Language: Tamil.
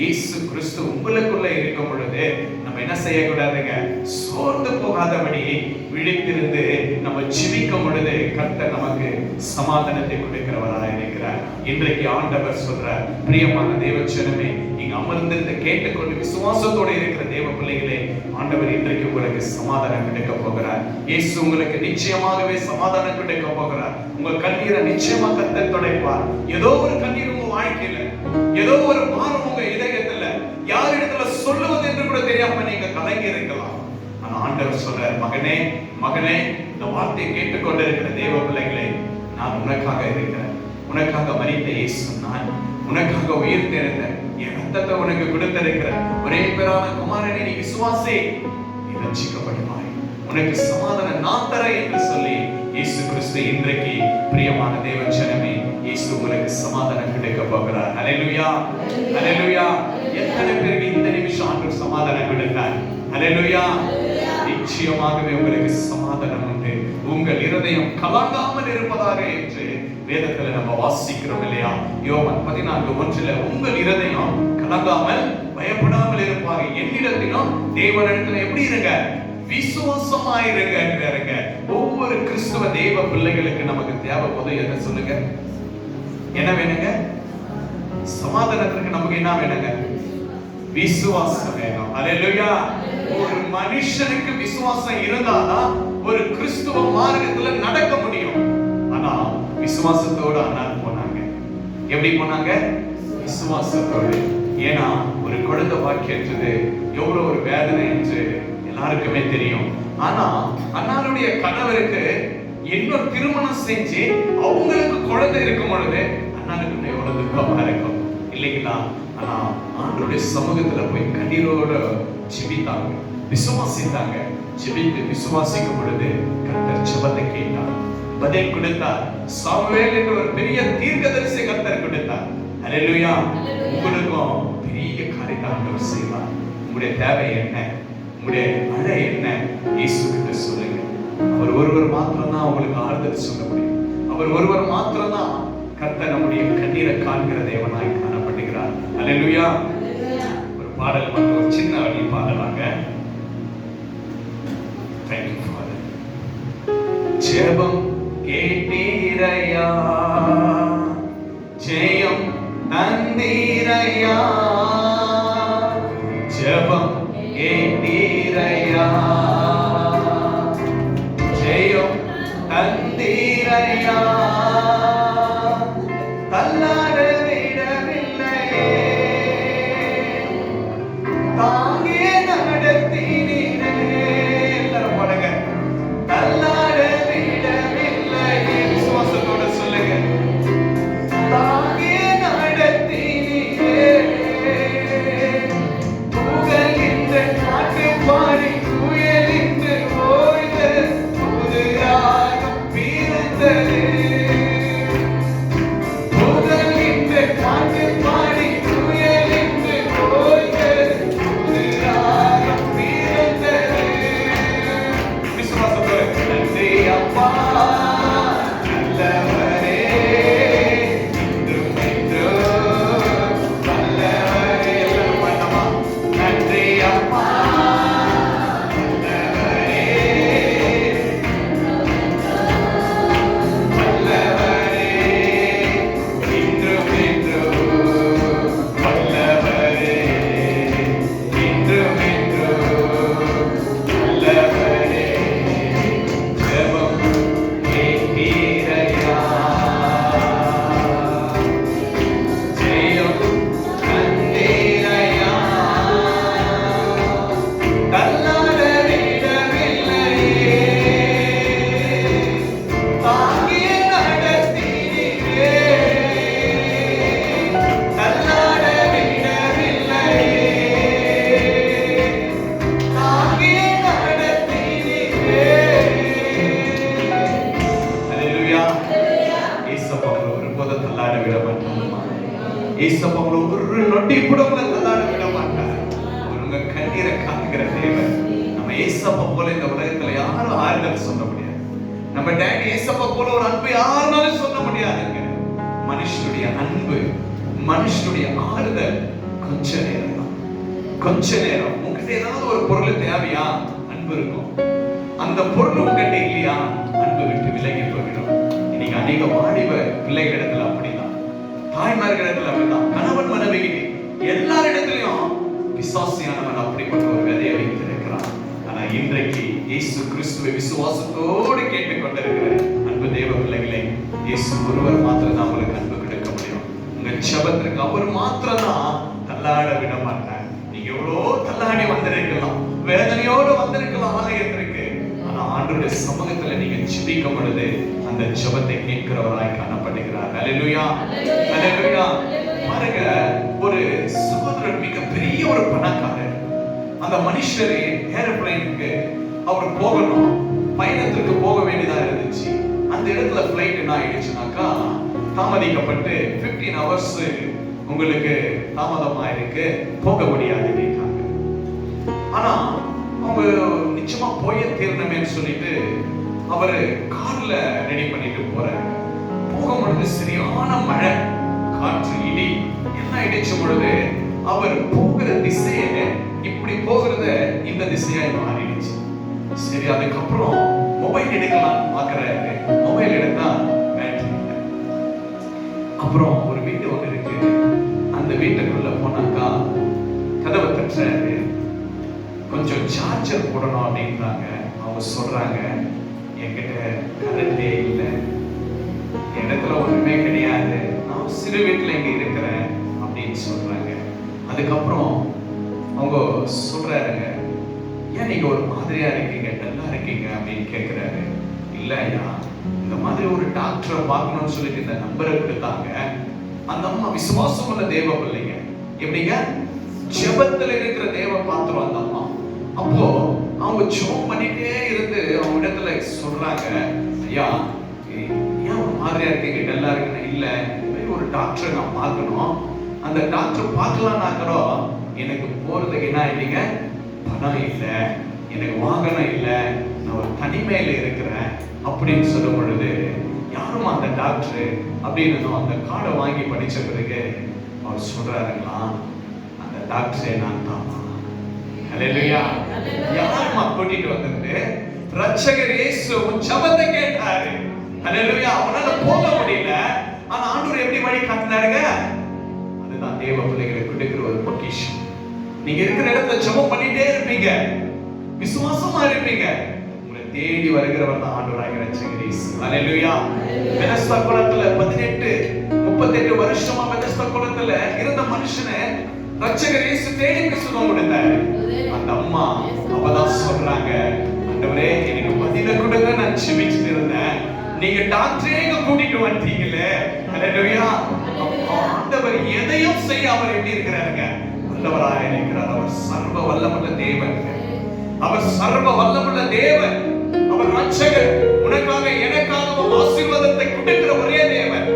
இயேசு கிறிஸ்து உங்களுக்குள்ள இருக்கும் பொழுது நம்ம என்ன செய்யக்கூடாதுங்க? சோர்ந்து போகாதபடி விழித்திருந்து நம்ம ஜீவிக்கும் பொழுது கர்த்தர் நமக்கு சமாதானத்தை கொடுக்கிறவராக இருக்கிறார். இன்றைக்கு ஆண்டவர் சொல்றார் பிரியமான தேவச்சனமே நீங்க அமர்ந்திருந்து கேட்டுக்கொண்டு விசுவாசத்தோடு இருக்கிற தேவ பிள்ளைகளே ஆண்டவர் இன்றைக்கு உங்களுக்கு சமாதானம் கிடைக்க போகிறார். இயேசு உங்களுக்கு நிச்சயமாகவே சமாதானம் கிடைக்க போகிறார். உங்க கண்ணீரை நிச்சயமா கர்த்தர் தொடைப்பார். ஏதோ ஒரு கண்ணீர் உங்க வாழ்க்கையில ஏதோ ஒரு பாரம் நீங்க கலங்கி இருக்கலாம். ஆனா ஆண்டவர் சொல்றார் மகனே மகனே இந்த வார்த்தையை கேட்டுக்கொண்டிருக்கிற தேவ பிள்ளைகளே நான் உனக்காக இருக்கிறேன். உனக்காக மறித்த இயேசு நான். உனக்காக உயிர் தெரிந்த என் ரத்தத்தை உனக்கு கொடுத்திருக்கிற ஒரே பேரான குமாரனை நீ விசுவாசி. நீ ரட்சிக்கப்படுவாய். உனக்கு சமாதானம் நான் தர என்று சொல்லி இயேசு கிறிஸ்து இன்றைக்கு பிரியமான தேவச்சனமே இயேசு உங்களுக்கு சமாதானம் கிடைக்க போகிறார். அலையிலுயா அலையிலுயா எத்தனை பேருக்கு இந்த நிமிஷம் ஆண்டு சமாதானம் கொடுத்தார்? அலையா நிச்சயமாகவே உங்களுக்கு சமாதானம் உண்டு. உங்கள் இருதயம் கலங்காமல் இருப்பதாக என்று வேதத்துல நம்ம வாசிக்கிறோம் இல்லையா? யோவான் பதினான்கு ஒன்றுல உங்கள் இருதயம் கலங்காமல் பயப்படாமல் இருப்பாங்க என்னிடத்திலும் தேவனிடத்துல எப்படி இருங்க? விசுவாசமாயிருங்க இருங்க ஒவ்வொரு கிறிஸ்துவ தெய்வ பிள்ளைகளுக்கு நமக்கு தேவைப்போது என்ன சொல்லுங்க. என்ன வேணுங்க? சமாதானத்திற்கு நமக்கு என்ன வேணுங்க விசுவாசம் வேணும் அலையா ஒரு மனுஷனுக்கு விசுவாசம் இருந்தாதான் ஒரு கிறிஸ்துவ மார்க்கத்துல நடக்க முடியும் ஆனா விசுவாசத்தோட அண்ணால் போனாங்க எப்படி போனாங்க விசுவாசத்தோடு ஏன்னா ஒரு குழந்தை வாக்கியன்றது எவ்வளவு ஒரு வேதனை என்று எல்லாருக்குமே தெரியும் ஆனா அண்ணாருடைய கணவருக்கு இன்னொரு திருமணம் செஞ்சு அவங்களுக்கு குழந்தை இருக்கும் பொழுது அண்ணனுக்கு எவ்வளவு துக்கமா இருக்கும் இல்லைங்களா ஆனா ஆண்டருடைய சமூகத்துல போய் கண்ணீரோட ஜெபித்தாங்க. விசுவாசித்தாங்க. ஜெபித்து விசுவாசிக்கும் பொழுது கர்த்தர் ஜெபத்தை கேட்டார். பதில் கொடுத்தார். சாமுவேல் என்ற ஒரு பெரிய தீர்க்கதரிசி கர்த்தர் கொடுத்தார். அல்லேலூயா உங்களுக்கும் பெரிய காரியத்தை ஆண்டவர் செய்வார். உங்களுடைய தேவை என்ன? உங்களுடைய அழை என்ன? இயேசு கிட்ட சொல்லுங்க. அவர் ஒருவர் மாத்திரம் தான் உங்களுக்கு ஆறுதல் சொல்ல முடியும். அவர் ஒருவர் மாத்திரம் தான் கர்த்தர் நம்முடைய கண்ணீரை காண்கிற தேவனாய் காணப்படுகிறார் அல்லேலூயா ஒரு பாடல் மட்டும் ஒரு சின்ன வழி பாடலாங்க. தேங்க்யூ ஃபாதர் ஜெபம் கேட்டீரையா? ஜெயம் தந்தீரையா? ஜெபம் கேட்டீரையா? ஜெயம் தந்தீரையா? இயேசப்பா ஒரு நொட்டி கூட உங்களை தள்ளாட விட மாட்டார் உங்க கண்ணீரை காக்குற தேவன். நம்ம ஏசப்பா போல இந்த உலகத்துல யாரும் ஆறுதல் சொல்ல முடியாது. நம்ம டேடி ஏசப்பா போல ஒரு அன்பு யாருனாலும் சொல்ல முடியாதுங்க மனுஷனுடைய அன்பு மனுஷனுடைய ஆறுதல் கொஞ்ச நேரம் தான். கொஞ்ச நேரம். உங்ககிட்ட ஏதாவது ஒரு பொருள் தேவையா? அன்பு இருக்கும். அந்த பொருள் உங்ககிட்ட இல்லையா? அன்பு விட்டு விலகி போய்விடும் இன்னைக்கு அநேக வாலிப பிள்ளைகளிடத்துல அப்படிதான் தாய்மார்களிடத்துல அப்படிதான் கணவன் மனைவி இடத்துலயும் விசுவாசியானவன் அப்படிப்பட்ட ஒரு விதையை வைத்திருக்கிறான். ஆனா இன்றைக்கு இயேசு கிறிஸ்துவை விசுவாசத்தோடு கேட்டுக்கொண்டிருக்கிற அன்பு தேவ பிள்ளைகளை இயேசு ஒருவர் மாத்திரம் தான் உங்களுக்கு அன்பு கிடைக்க முடியும். உங்க ஜெபத்திற்கு அவர் மாத்திரம் தான் தள்ளாட விட மாட்டார். நீங்க எவ்வளோ தள்ளாடி வந்திருக்கலாம். வேதனையோடு வந்திருக்கலாம் ஆலயத்திற்கு. ஆனா ஆண்டுடைய சமூகத்துல நீங்க ஜெபிக்கும் பொழுது அந்த செபத்தை கேட்கிறவராய் காணப்படும் அல்லேலூயா அல்லேலூயா பாருங்க ஒரு சகோதரர் மிகப்பெரிய ஒரு பணக்காரர். அந்த மனுஷர் ஏரோப்ளைனுக்கு அவர் போகணும். பயணத்திற்கு போக வேண்டியதா இருந்துச்சு. அந்த இடத்துல ஃபிளைட் என்ன ஆயிடுச்சுனாக்கா தாமதிக்கப்பட்டு 15 ஹவர்ஸ் உங்களுக்கு தாமதமா இருக்கு போக முடியாது அப்படின்ட்டாங்க ஆனா அவங்க நிச்சயமா போய தீரணுமேன்னு சொல்லிட்டு அவரு கார்ல ரெடி பண்ணிட்டு போறாரு. போகும் பொழுது சரியான மழை காற்று இடி என்ன இடிச்ச பொழுது அவர் போகிற திசையை இப்படி போகிறத இந்த திசையாய் மாறிடுச்சு. சரி அதுக்கப்புறம் மொபைல் எடுக்கலாம் பாக்குறாரு. மொபைல் எடுத்தா பேட்டரி அப்புறம் ஒரு வீடு ஒன்று இருக்கு. அந்த வீட்டுக்குள்ள போனாக்கா கதவை தட்டுறாரு. கொஞ்சம் சார்ஜர் போடணும் அப்படின்றாங்க. அவங்க சொல்றாங்க என்கிட்ட கரண்டே இல்லை. இடத்துல ஒண்ணுமே கிடையாது. நான் சிறு வீட்டுல இங்க இருக்கிறேன் அப்படின்னு சொல்றாங்க. அதுக்கப்புறம் அவங்க சொல்றாருங்க ஏன் நீங்க ஒரு மாதிரியா இருக்கீங்க? டல்லா இருக்கீங்க? அப்படின்னு கேக்குறாரு. இல்ல ஐயா இந்த மாதிரி ஒரு டாக்டரை பார்க்கணும்னு சொல்லிட்டு இந்த நம்பரை கொடுத்தாங்க. அந்த அம்மா விசுவாசம் உள்ள தேவ பிள்ளைங்க எப்படிங்க? ஜெபத்துல இருக்கிற தேவ பாத்திரம் அந்த அம்மா. அப்போ அவங்க ஜோம் பண்ணிட்டே இருந்து அவங்க இடத்துல சொல்றாங்க ஐயா மாதிரியா இருக்கீங்க டல்லா இருக்குன்னு இல்ல. ஒரு டாக்டரை நான் பார்க்கணும். அந்த டாக்டர் பார்க்கலாம்னா கூட எனக்கு போறதுக்கு என்ன ஆயிட்டீங்க? பணம் இல்லை. எனக்கு வாகனம் இல்லை. நான் ஒரு தனிமையில இருக்கிறேன் அப்படின்னு சொல்லும் பொழுது யாரும் அந்த டாக்டர் அப்படின்னு அந்த கார்டை வாங்கி படிச்ச பிறகு அவர் சொல்றாருங்களா அந்த டாக்டரே நான் தான்? ஹalleluya. யாருமா கூட்டிட்டு வந்திருந்து ரட்சகர் இயேசு உன் ஜெபத்தை கேட்டாரு. ஹalleluya அவனால போக முடியல. ஆனா ஆண்டவர் எப்படி வழி காட்டினாருங்க? அதுதான் தேவ பிள்ளைகளுக்கு கொடுக்கிற ஒரு பொக்கிஷம். நீங்க இருக்கிற இடத்துல ஜெபம் பண்ணிட்டே இருப்பீங்க. விசுவாசமா இருப்பீங்க. உங்களை தேடி வருகிறவர் தான் ஆண்டவராக ரட்சகர் இயேசு. ஹalleluya பெனஸ்தா குளத்துல 18 38 வருஷமா பெனஸ்தா குளத்துல இருந்த மனுஷனை ரட்சகர் இயேசு தேடி சுகம் கொடுத்தாரு. அந்த அம்மா அவதான் சொல்றாங்க ஆண்டவரே எனக்கு பதில கொடுங்க நான் செபிச்சுட்டு இருந்தேன். நீங்க டாக்டரே இங்க கூட்டிட்டு வந்தீங்களே ஹalleluya. ஆண்டவர் எதையும் செய்ய அவர் எப்படி இருக்கிறாருங்க. வல்லவராக இருக்கிறார். அவர் சர்வ வல்லமுள்ள தேவன். அவர் சர்வ வல்லமுள்ள தேவன். அவர் ரட்சகர் உனக்காக எனக்காகவும் ஆசீர்வாதத்தை கொடுக்கிற ஒரே தேவன்.